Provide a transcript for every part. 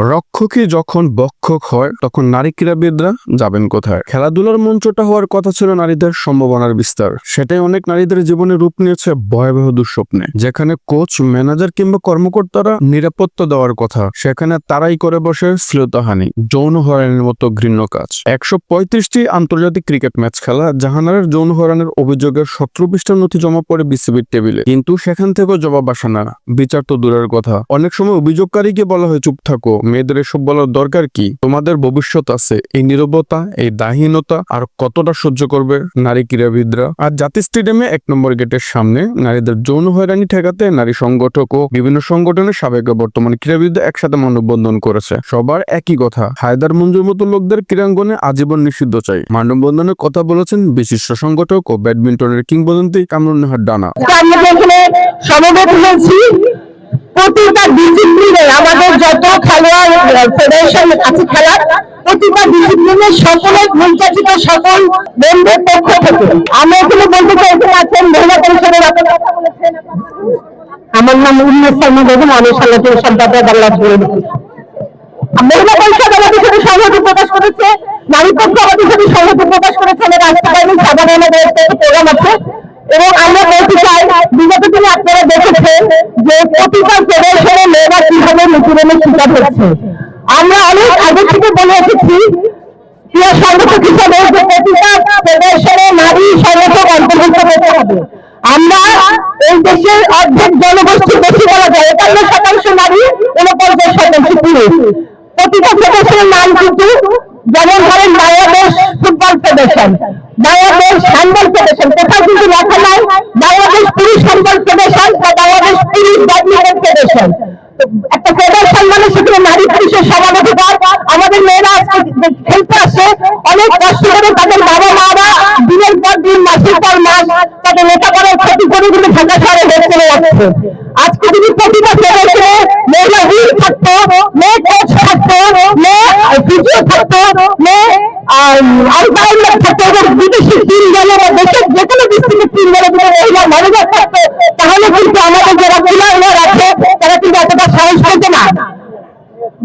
রক্ষকই যখন বক্ষক হয়, তখন নারী ক্রীড়াবিদরা যাবেন কোথায়? খেলাধুলার মঞ্চটা হওয়ার কথা ছিল নারীদের সম্ভাবনার বিস্তার। সেটাই অনেক নারীদের জীবনে রূপ নিয়েছে ভয়াবহ দুঃস্বপ্নে। যেখানে কোচ ম্যানেজার কিংবা কর্মকর্তারা নিরাপত্তা দেওয়ার কথা, সেখানে তারাই করে বসে শ্লীলতাহানি, যৌন হয়রানির মতো ঘৃণ্য কাজ। একশো পঁয়ত্রিশটি আন্তর্জাতিক ক্রিকেট ম্যাচ খেলা জাহানারের যৌন হয়রানির অভিযোগের সতেরো পৃষ্ঠার নথি জমা পড়ে বিসিবির টেবিলে। কিন্তু সেখান থেকেও জবাব আসে না। বিচার তো দূরের কথা। অনেক সময় অভিযোগকারীকে বলা হয়, চুপ থাকো। মেয়েদের এসব বলার দরকার কি? তোমাদের ভবিষ্যৎ আছে, এই নীরবতা, এই দাহীনতা, আর কতটা সহ্য করবে নারী ক্রীড়াবিদরা? আর জাতি স্টেডিয়ামে এক নম্বর গেটের সামনে নারীদের যৌন হয়রানি ঠেকাতে নারী সংগঠক ও বিভিন্ন সংগঠনের সাবেক বর্তমান ক্রীড়াবিদরা একসাথে মানববন্ধন করেছে। সবার একই কথা, হায়দার মঞ্জুর মতো লোকদের ক্রীড়াঙ্গনে আজীবন নিষিদ্ধ চাই। মানববন্ধনের কথা বলেছেন বিশিষ্ট সংগঠক ও ব্যাডমিন্টনের কিংবদন্তি কামরুন্নাহার ডানা। সমবেত হয়েছি, প্রতিটা ডিসিপ্লিনে আমাদের যত খেলোয়াড় ফেডারেশন আছে খেলার, প্রতিটা ডিসিপ্লিনে সকলের নির্যাতিত সকল বন্ধুর পক্ষ থেকে। আমি এখানে বলতে চাই এখানে আছেন মহিলা পরিষদের। আমার নাম উল্লেখ শর্মা বেগম, আমি সালাতুল সম্পাদক বিরোধী মহিলা পরিষদ আমাদের সাথে সংহতি প্রকাশ করেছে, নারী পক্ষ আমাদের সাথে সংহতি প্রকাশ করেছে, আমাদের রাস্তায় সাধারণ আমাদের প্রোগ্রাম আছে। এবং আমরা বলতে চাই, বিগত দিনে আপনারা দেখেছেন যে প্রতিটা ফেডারেশনে মেয়েরা কীভাবে নিপীড়নের শিকার হচ্ছে। আমরা অনেক আগে থেকে বলে এসেছি ক্রীড়া সংগঠক হিসাবে যে প্রতিটা ফেডারেশনে নারী সংগঠক অন্তর্ভুক্ত করতে হবে। আমরা এই দেশের অর্ধেক জনগোষ্ঠী বেশি বলা যায়, একান্ন শতাংশ নারী, উনপঞ্চাশ শতাংশ পুরুষ। প্রতিটা ফেডারেশনের নাম কিন্তু যেমন ধরেন বাংলাদেশ ফুটবল ফেডারেশন বাংলাদেশ আমাদের মেয়েরা খেলতে আসে, অনেক কষ্ট করে তাদের বাবা মারা দিনের পর দিন, মাসের পর মাস তাদের লেখাপড়ার ক্ষতি করে কিন্তু ঢাকা শহরে হেরে চলে যাচ্ছে। আজকে যদি প্রতিটা ফেডারেশনে মহিলা হুইল থাকতো, মেয়ে কোচ থাকতো, মেয়ে থাকতো তাহলে কিন্তু আমাদের যারা প্লেয়ার আছে, তারা কিন্তু এতটা সাহস পেত না।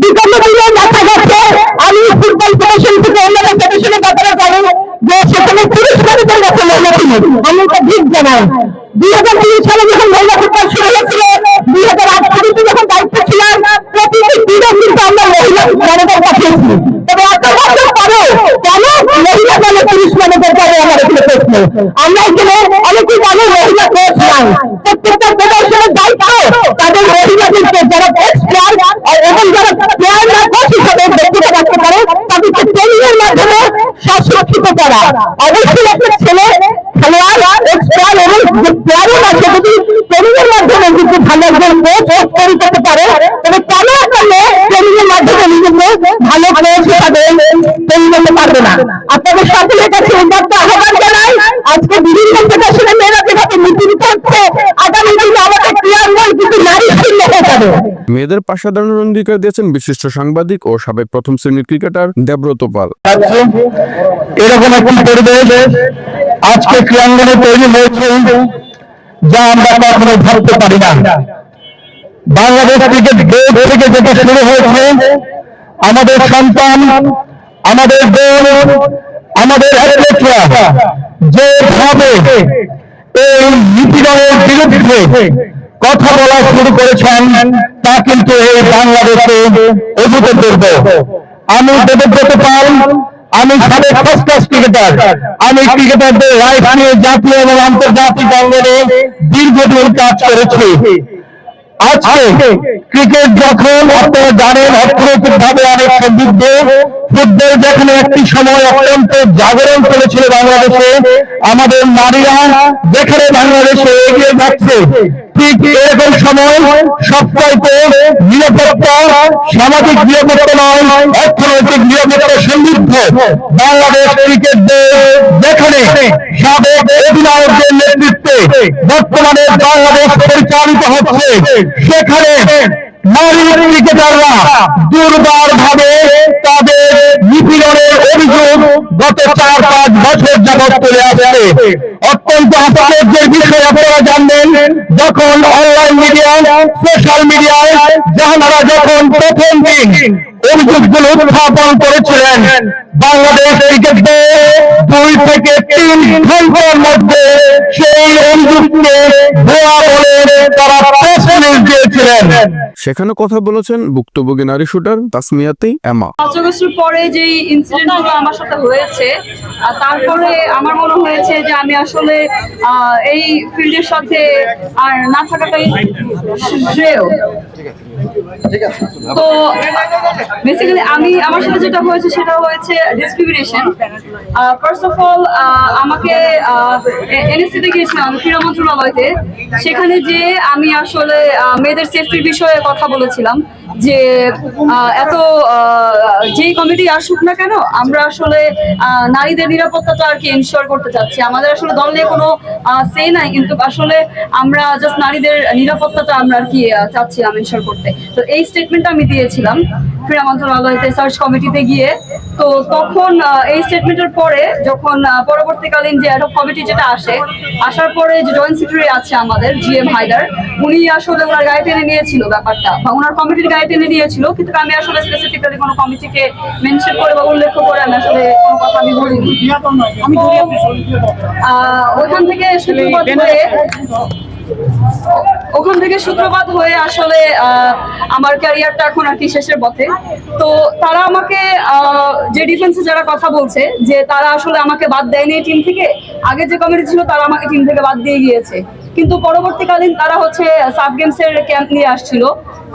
বিগত দিনে দেখা গেছে আমি ফুটবল ফেডারেশন থেকে অন্য ফেডারেশনের ব্যাপারে জানি যে সেখানে পুরুষ মানুষের কাছে জানাই দুই হাজার দুই সালে যখন মহিলা ফুটবল শুরু হয়েছিল দুই হাজার আট সালে যখন দায়িত্ব ছিলাম প্রতিটি দিনে কিন্তু আমরা মহিলা ম্যানেজার পাঠিয়েছি তবে এত বছর পরেও কেন মহিলা দলে পুরুষ ম্যানেজার পাবে আমার প্রশ্ন আমরা এখানে অনেকেই জানি মহিলা কোচ নাই প্রত্যেকটা ফেডারেশনের দায়িত্ব। তাদের মহিলাদেরকে যারা কোচ প্লেয়ার এবং যারা প্লেয়ার না কোচ হিসাবে ব্যক্তিগত রাখতে পারে, তাদেরকে মাধ্যমে করা। অবশ্যই ছেলে, খেলোয়াড় এবং যে প্লেয়ারও যদি ট্রেনিং এর মাধ্যমে কিন্তু ভালো একজন কোচ মেয়েদের পাশে দাঁড়ানোর অঙ্গীকার দিয়েছেন বিশিষ্ট সাংবাদিক ও সাবেক প্রথম শ্রেণির ক্রিকেটার দেব্রত পাল। এরকম একটি পরিবেশ আজকে ক্রীড়াঙ্গনে তৈরি হয়েছে যা আমরা কখনো ভাবতে পারি না। বাংলাদেশ ক্রিকেট বোর্ড থেকে যেটা শুরু হয়েছে, আমাদের সন্তান, আমাদের বোন আমাদের অ্যাথলেটরা যেভাবে এই নিপীড়নের বিরুদ্ধে কথা বলা শুরু করেছেন তা কিন্তু এই বাংলাদেশে অভিযোগ করব। আমি দেবব্রত পাল আমি সাবেক ফার্স্ট ক্লাস ক্রিকেটার আমি ক্রিকেটারদের রাইট নিয়ে জাতীয় এবং আন্তর্জাতিক অঙ্গনে দীর্ঘদিন কাজ করেছি। আজকে ক্রিকেট যখন আপনারা জানেন অর্থনৈতিক ভাবে অনেক সমৃদ্ধ ফুটবল যখন একটি সময় অত্যন্ত জাগরণ চলেছিল বাংলাদেশে। আমাদের নারীরা যেখানে বাংলাদেশে এগিয়ে যাচ্ছে। ঠিক এরকম সময় সবচাইতে নিরাপত্তা, সামাজিক নিরাপত্তা নয়, অর্থনৈতিক নিরাপত্তা সমৃদ্ধ বাংলাদেশ ক্রিকেট দল যেখানে সাবেক অধিনায়কদের নেতৃত্বে বর্তমানে বাংলাদেশ পরিচালিত হচ্ছে। সেখানে নারী ক্রিকেটাররা দুর্বার ভাবে তাদের নিপীড়নের অভিযোগ গত চার যখন অনলাইন মিডিয়া, সোশ্যাল মিডিয়ায় জাহানারা যখন প্রথম দিন অভিযোগগুলো উত্থাপন করেছিলেন, বাংলাদেশ ক্রিকেট দুই থেকে তিন ঘণ্টার মধ্যে সেই অভিযোগকে ভুয়া বলে তারা প্রেস সেখানে কথা বলেছেন ভুক্তভোগী নারী শুটার তাসমিয়াতেই এমা। পাঁচ বছর পরে যে ইনসিডেন্টগুলো আমার সাথে হয়েছে তারপরে আমার মনে হয়েছে যে আমি আসলে আহ, এই ফিল্ডের সাথে আর না থাকাটাই শ্রেয়। তো বেসিক্যালি আমি, আমার সাথে যেটা হয়েছে সেটা হয়েছে ডিসক্রিমিনেশন ফার্স্ট অফ অল আমাকে এনএসসিতে গিয়েছিলাম, ক্রীড়া মন্ত্রণালয়তে। সেখানে যে আমি আসলে মেয়েদের সেফটির বিষয়ে কথা বলেছিলাম। যে এত যেই কমিটি আসুক না কেন আমরা আসলে নারীদের নিরাপত্তাটা আর কি এনশিওর করতে চাচ্ছি। আমাদের আসলে দল নিয়ে কোনো সে নাই কিন্তু আসলে আমরা জাস্ট নারীদের নিরাপত্তাটা আমরা আর কি আহ, চাচ্ছিলাম এনশিওর করতে। তো এই স্টেটমেন্টটা আমি দিয়েছিলাম ক্রীড়া মন্ত্রণালয়তে সার্চ কমিটিতে গিয়ে। তো তখন এই স্টেটমেন্টের পরে যখন পরবর্তীকালীন যে অ্যাডক কমিটি যেটা আসে আসার পরে যে জয়েন্ট সেক্রেটারি আছে আমাদের জি এম হায়দার উনি আসলে ওনার গায়ে টেনে নিয়েছিল ব্যাপারটা বা ওনার কমিটির গায়ে টেনে নিয়েছিল কিন্তু আমি আসলে স্পেসিফিক্যালি কোনো কমিটিকে মেনশন করে বা উল্লেখ করে আমি আসলে কোনো কথা আমি বলিনি। ওইখান থেকে সূত্রপাত হয়ে ওখান থেকে সূত্রপাত হয়ে আসলে আমার ক্যারিয়ারটা এখন আর কি শেষের পথে। তো তারা আমাকে আহ, যে ডিফেন্সে যারা কথা বলছে যে তারা আসলে আমাকে বাদ দেয়নি টিম থেকে আগে যে কমিটি ছিল তারা আমাকে টিম থেকে বাদ দিয়ে গিয়েছে। কিন্তু পরবর্তীকালীন তারা হচ্ছে সাব গেমস এর ক্যাম্প নিয়ে আসছিল।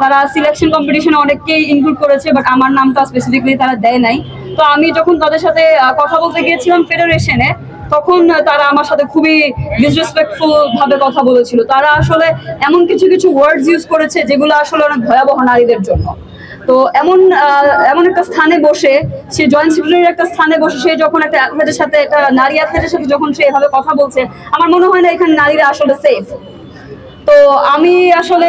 তারা সিলেকশন কম্পিটিশনে অনেককেই ইনক্লুড করেছে বাট আমার নামটা স্পেসিফিকলি তারা দেয় নাই। তো আমি যখন তাদের সাথে কথা বলতে গিয়েছিলাম ফেডারেশনে তখন তারা আমার সাথে খুবই ডিসরেসপেক্টফুল ভাবে কথা বলেছিল। তারা আসলে এমন কিছু কিছু ওয়ার্ডস ইউজ করেছে যেগুলো আসলে অনেক ভয়াবহ নারীদের জন্য। তো এমন এমন একটা স্থানে বসে, সে জয়েন্ট সেক্রেটারির একটা স্থানে বসে, সে যখন একটা অ্যাথলেটের সাথে, একটা নারী অ্যাথলেটের সাথে যখন সে এভাবে কথা বলছে, আমার মনে হয় না এখানে নারীরা আসলে সেফ তো আমি আসলে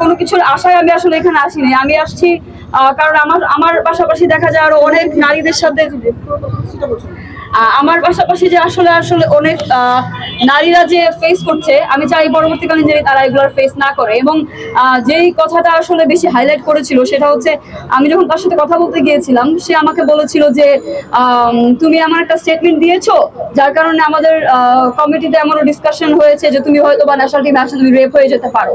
কোনো কিছুর আশায় আমি আসলে এখানে আসিনি। আমি আসছি কারণ আমার আমার পাশাপাশি দেখা যায় আরও অনেক নারীদের সাথে আমার পাশাপাশি যে আসলে আসলে অনেক নারীরা যে ফেস করছে, আমি চাই পরবর্তীকালে যে তারা এগুলোর ফেস না করে। এবং যেই কথাটা আসলে বেশি হাইলাইট করেছিল সেটা হচ্ছে, আমি যখন তার সাথে কথা বলতে গিয়েছিলাম, সে আমাকে বলেছিল যে তুমি আমার একটা স্টেটমেন্ট দিয়েছ, যার কারণে আমাদের কমিটিতে আমারও ডিসকাশন হয়েছে যে তুমি হয়তো বা ন্যাশনাল টিমে আসলে তুমি রেপ হয়ে যেতে পারো।